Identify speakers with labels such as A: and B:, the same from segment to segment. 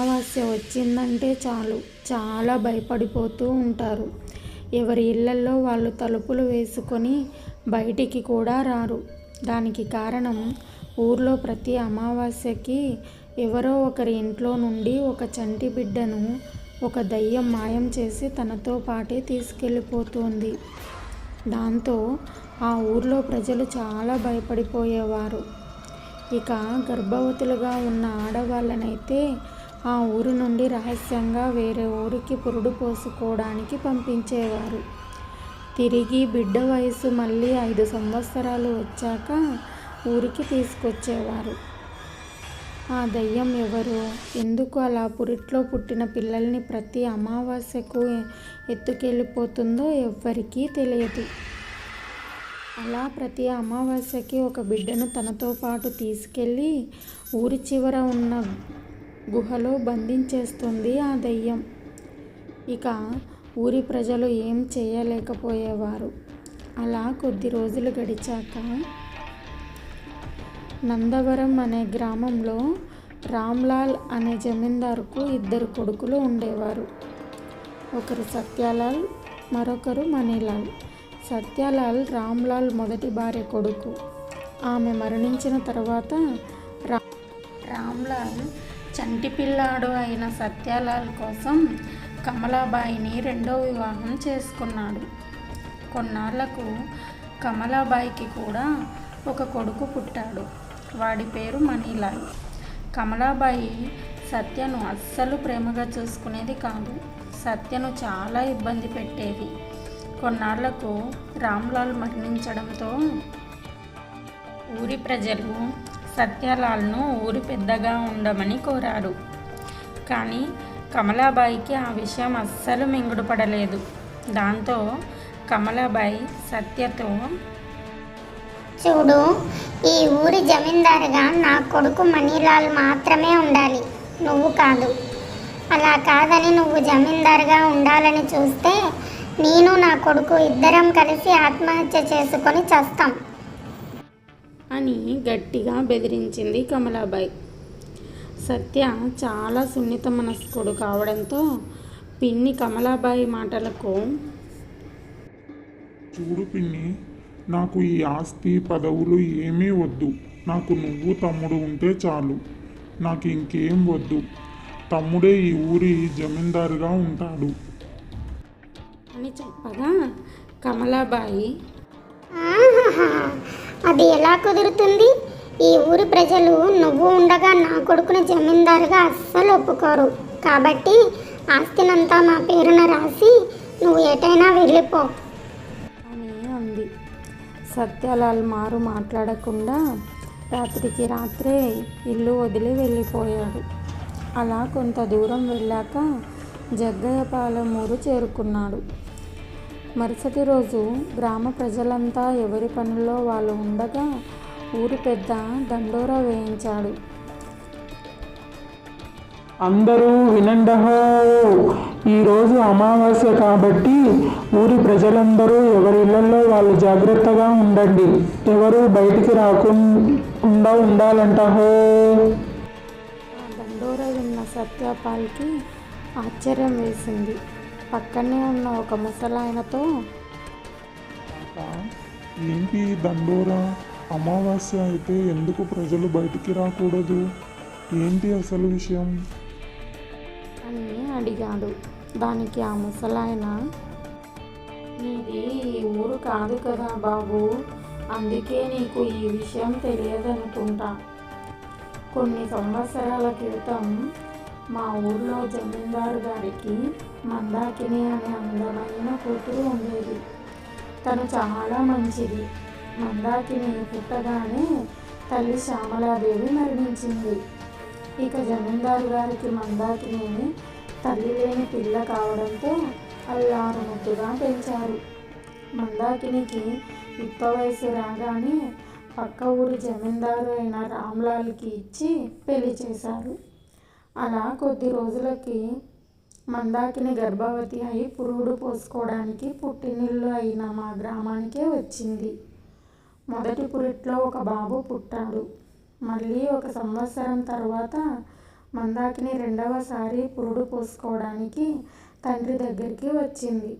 A: అమావాస్య వచ్చిందంటే చాలు. చాలా భయపడిపోతూ ఉంటారు. ఎవరి ఇళ్ళల్లో వాళ్ళు తలుపులు వేసుకొని బయటికి కూడా రారు. దానికి కారణం ఊర్లో ప్రతి అమావాస్యకి ఎవరో ఒకరి ఇంట్లో నుండి ఒక చంటి బిడ్డను ఒక దయ్యం మాయం చేసి తనతో పాటే తీసుకెళ్ళిపోతుంది. దాంతో ఆ ఊర్లో ప్రజలు చాలా భయపడిపోయేవారు. ఇక గర్భవతులుగా ఉన్న ఆడవాళ్ళనైతే ఆ ఊరి నుండి రహస్యంగా వేరే ఊరికి పురుడు పోసుకోవడానికి పంపించేవారు. తిరిగి బిడ్డ వయసు మళ్ళీ ఐదు సంవత్సరాలు వచ్చాక ఊరికి తీసుకొచ్చేవారు. ఆ దయ్యం ఎవరు? ఎందుకు అలా పురిట్లో పుట్టిన పిల్లల్ని ప్రతి అమావాస్యకు ఎత్తుకెళ్ళిపోతుందో ఎవ్వరికీ తెలియదు. అలా ప్రతి అమావాస్యకి ఒక బిడ్డను తనతో పాటు తీసుకెళ్ళి ఊరి చివర ఉన్న గుహలో బంధించేస్తుంది ఆ దయ్యం. ఇక ఊరి ప్రజలు ఏం చేయలేకపోయేవారు. అలా కొద్ది రోజులు గడిచాక నందవరం అనే గ్రామంలో రామ్లాల్ అనే జమీందారుకు ఇద్దరు కొడుకులు ఉండేవారు. ఒకరు సత్యాలాల్ మరొకరు మణిలాల్. సత్యాలాల్ రామ్లాల్ మొదటి భార్య కొడుకు. ఆమె మరణించిన తర్వాత రా రామ్లాల్ చంటి పిల్లాడు అయిన సత్యాలాల్ కోసం కమలాబాయిని రెండో వివాహం చేసుకున్నాడు. కొన్నాళ్ళకు కమలాబాయికి కూడా ఒక కొడుకు పుట్టాడు. వాడి పేరు మణిలాల్. కమలాబాయి సత్యను అస్సలు ప్రేమగా చూసుకునేది కాదు. సత్యను చాలా ఇబ్బంది పెట్టేది. కొన్నాళ్ళకు రామ్లాల్ మరణించడంతో ఊరి ప్రజలు సత్యలాల్ను ఊరి పెద్దగా ఉండమని కోరారు కానీ కమలాబాయికి ఆ విషయం అస్సలు మింగుడుపడలేదు దాంతో కమలాబాయి సత్యతో
B: చూడు ఈ ఊరి జమీందారుగా నా కొడుకు మణిలాల్ మాత్రమే ఉండాలి. నువ్వు కాదు. అలా కాదని నువ్వు జమీందారుగా ఉండాలని చూస్తే నేను నా కొడుకు ఇద్దరం కలిసి ఆత్మహత్య చేసుకొని చస్తాం.
A: అని గట్టిగా బెదిరించింది కమలాబాయి. సత్య చాలా సున్నిత మనస్కుడు కావడంతో పిన్ని కమలాబాయి మాటలకు
C: చూడు పిన్ని నాకు ఈ ఆస్తి పదవులు ఏమీ వద్దు. నాకు నువ్వు తమ్ముడు ఉంటే చాలు. నాకు ఇంకేం వద్దు. తమ్ముడే ఈ ఊరి జమీందారుగా ఉంటాడు.
A: అని చెప్పగా కమలాబాయి
B: అది ఎలా కుదురుతుంది? ఈ ఊరి ప్రజలు నువ్వు ఉండగా నా కొడుకుని జమీందారుగా అస్సలు ఒప్పుకోరు. కాబట్టి ఆస్తినంతా మా పేరున రాసి నువ్వు ఎటైనా వెళ్ళిపో.
A: అని అంది. సత్యలాల్ మారు మాట్లాడకుండా రాత్రికి రాత్రే ఇల్లు వదిలి వెళ్ళిపోయాడు. అలా కొంత దూరం వెళ్ళాక జగ్గయ్యపాలెం ఊరు చేరుకున్నాడు. మరుసటి రోజు గ్రామ ప్రజలంతా ఎవరి పనుల్లో వాళ్ళు ఉండగా ఊరి పెద్ద దండోరా వేయించాడు.
C: అందరూ వినండహో ఈరోజు అమావాస్య కాబట్టి ఊరి ప్రజలందరూ ఎవరి ఇళ్ళలో వాళ్ళు జాగ్రత్తగా ఉండండి. ఎవరు బయటికి రాకుండా ఉండాలంటహో.
A: దండోర విన్న సత్యపాల్కి ఆశ్చర్యం వేసింది. పక్కనే ఉన్న ఒక ముసలాయనతో
C: ఏంటి దండోరా? అమావాస్య అయితే ఎందుకు ప్రజలు బయటికి రాకూడదు? ఏంటి అసలు విషయం?
A: అని అడిగాడు. దానికి ఆ ముసలాయన నీది ఈ ఊరు కాదు కదా బాబు. అందుకే నీకు ఈ విషయం తెలియదనుకుంటా. కొన్ని సంవత్సరాల క్రితం మా ఊర్లో జమీందారు గారికి మందాకిని అనే అందమైన కూతురు ఉండేది. తను చాలా మంచిది. మందాకిని పుట్టగానే తల్లి శ్యామలాదేవి మరణించింది. ఇక జమీందారు గారికి మందాకిని తల్లి లేని పిల్ల కావడంతో అల్లారు ముద్దుగా పెంచారు. మందాకినికి ఇప్ప వయసు రాగానే పక్క ఊరి జమీందారు అయిన రామ్లాల్కి ఇచ్చి పెళ్ళి చేశారు. అలా కొద్ది రోజులకి మందాకిని గర్భవతి అయి పురుడు పోసుకోవడానికి పుట్టినిల్లు అయిన మా గ్రామానికే వచ్చింది. మొదటి పురిట్లో ఒక బాబు పుట్టాడు. మళ్ళీ ఒక సంవత్సరం తర్వాత మందాకిని రెండవసారి పురుడు పోసుకోవడానికి తండ్రి దగ్గరికి వచ్చింది.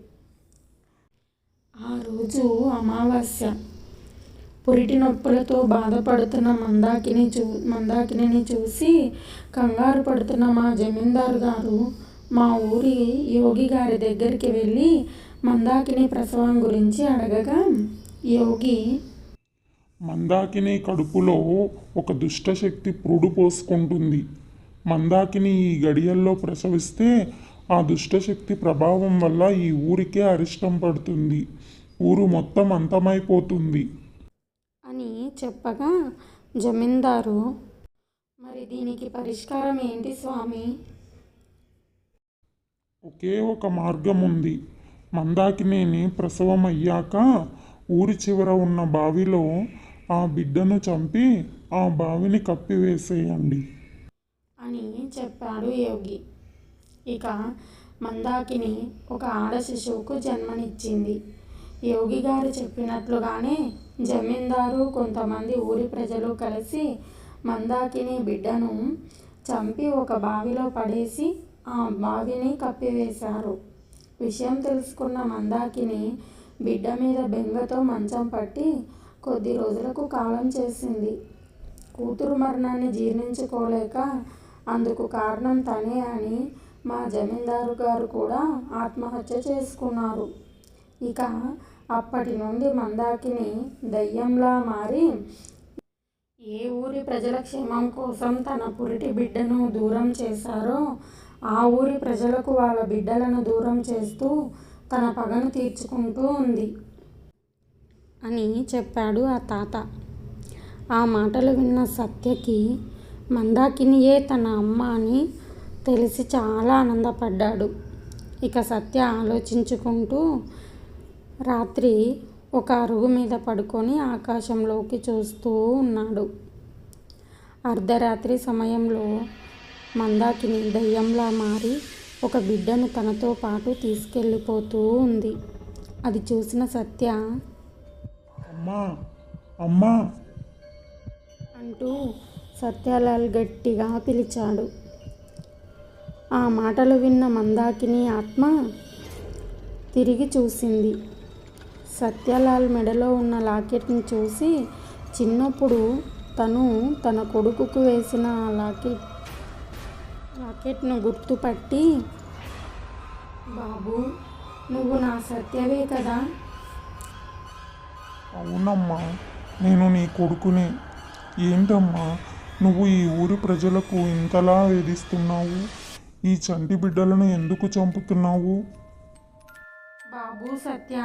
A: ఆ రోజు అమావాస్య. పురిటి నొప్పులతో బాధపడుతున్న మందాకిని చూ మందాకిని చూసి కంగారు పడుతున్న మా జమీందారు గారు మా ఊరి యోగి గారి దగ్గరికి వెళ్ళి మందాకిని ప్రసవం గురించి అడగగా యోగి
C: మందాకిని కడుపులో ఒక దుష్టశక్తి పురుడు పోసుకుంటుంది. మందాకిని ఈ గడియల్లో ప్రసవిస్తే ఆ దుష్టశక్తి ప్రభావం వల్ల ఈ ఊరికే అరిష్టం పడుతుంది. ఊరు మొత్తం అంతమైపోతుంది.
A: అని చెప్పగా జమీందారు మరి దీనికి పరిష్కారం ఏంటి స్వామి?
C: ఒకే ఒక మార్గం ఉంది మందాకినేని ప్రసవం అయ్యాక ఊరి చివర ఉన్న బావిలో ఆ బిడ్డను చంపి ఆ బావిని కప్పివేసేయండి.
A: అని చెప్పాడు యోగి. ఇక మందాకిని ఒక ఆడ శిశువుకు జన్మనిచ్చింది. యోగి గారు చెప్పినట్లుగానే జమీందారు కొంతమంది ఊరి ప్రజలు కలిసి మందాకిని బిడ్డను చంపి ఒక బావిలో పడేసి ఆ బావిని కప్పివేశారు. విషయం తెలుసుకున్న మందాకిని బిడ్డ మీద బెంగతో మంచం పట్టి కొద్ది రోజులకు కాలం చేసింది. కూతురు మరణాన్ని జీర్ణించుకోలేక అందుకు కారణం తనే అని మా జమీందారు గారు కూడా ఆత్మహత్య చేసుకున్నారు. ఇక అప్పటి నుండి మందాకిని దయ్యంలా మారి ఏ ఊరి ప్రజల క్షేమం కోసం తన పురిటి బిడ్డను దూరం చేశారో ఆ ఊరి ప్రజలకు వాళ్ళ బిడ్డలను దూరం చేస్తూ తన పగను తీర్చుకుంటూ ఉంది అని చెప్పాడు ఆ తాత. ఆ మాటలు విన్న సత్యకి మందాకినియే తన అమ్మ అని తెలిసి చాలా ఆనందపడ్డాడు. ఇక సత్య ఆలోచించుకుంటూ రాత్రి ఒక అరుగు మీద పడుకొని ఆకాశంలోకి చూస్తూ ఉన్నాడు. అర్ధరాత్రి సమయంలో మందాకిని దయ్యంలా మారి ఒక బిడ్డను తనతో పాటు తీసుకెళ్ళిపోతూ ఉంది. అది చూసిన సత్య
C: అమ్మా! అమ్మా!
A: అంటూ సత్యాలాల్ గట్టిగా పిలిచాడు. ఆ మాటలు విన్న మందాకిని ఆత్మ తిరిగి చూసింది. సత్యలాల్ మెడలో ఉన్న లాకెట్ని చూసి చిన్నప్పుడు తను తన కొడుకుకు వేసిన లాకెట్ లాకెట్ను గుర్తుపట్టి బాబు నువ్వు నా సత్యవే కదా?
C: అవునమ్మా నేను నీ కొడుకునే. ఏంటమ్మా నువ్వు ఈ ఊరి ప్రజలకు ఇంతలా వేధిస్తున్నావు? ఈ చంటి బిడ్డలను ఎందుకు చంపుతున్నావు?
A: బాబు సత్య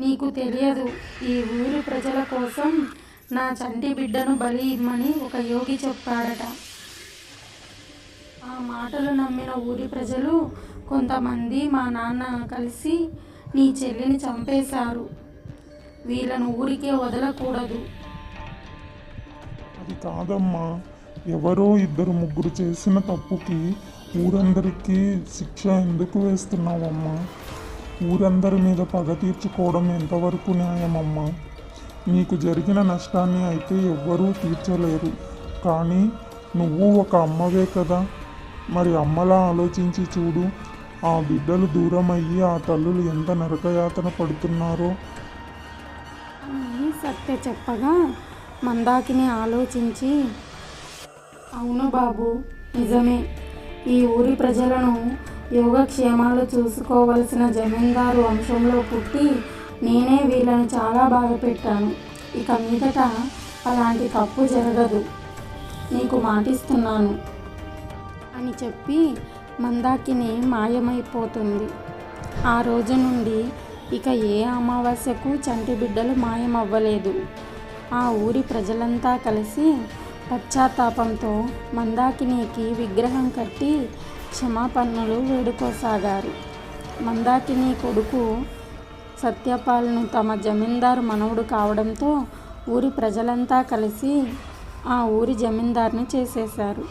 A: నీకు తెలియదు. ఈ ఊరి ప్రజల కోసం నా చంటి బిడ్డను బలి ఇమ్మని ఒక యోగి చెప్పాడట. ఆ మాటలు నమ్మిన ఊరి ప్రజలు కొంతమంది మా నాన్న కలిసి నీ చెల్లిని చంపేశారు. వీళ్ళను ఊరికే వదలకూడదు.
C: అది కాదమ్మా. ఎవరో ఇద్దరు ముగ్గురు చేసిన తప్పుకి ఊరందరికీ శిక్ష ఎందుకు వేస్తున్నావమ్మా? ఊరందరి మీద పగ తీర్చుకోవడం ఎంతవరకు న్యాయమమ్మా? నీకు జరిగిన నష్టాన్ని అయితే ఎవ్వరూ తీర్చలేరు. కానీ నువ్వు ఒక అమ్మవే కదా. మరి అమ్మలా ఆలోచించి చూడు. ఆ బిడ్డలు దూరం అయ్యి ఆ తల్లులు ఎంత నరకయాతన పడుతున్నారో.
A: సత్య చెప్పగా మందాకిని ఆలోచించి అవును బాబు నిజమే. ఈ ఊరి ప్రజలను యోగక్షేమాలు చూసుకోవలసిన జమీందారు వంశంలో పుట్టి నేనే వీళ్ళని చాలా బాగా పెట్టాను. ఇక మీదట అలాంటి తప్పు జరగదు. నీకు మాటిస్తున్నాను అని చెప్పి మందాకిని మాయమైపోతుంది. ఆ రోజు నుండి ఇక ఏ అమావాస్యకు చంటి బిడ్డలు మాయమవ్వలేదు. ఆ ఊరి ప్రజలంతా కలిసి పశ్చాత్తాపంతో మందాకినికి విగ్రహం కట్టి క్షమాపణలు వేడుకోసాగారు. మందాకిని కొడుకు సత్యపాల్ను తమ జమీందారు మనవడు కావడంతో ఊరి ప్రజలంతా కలిసి ఆ ఊరి జమీందారుని చేసేశారు.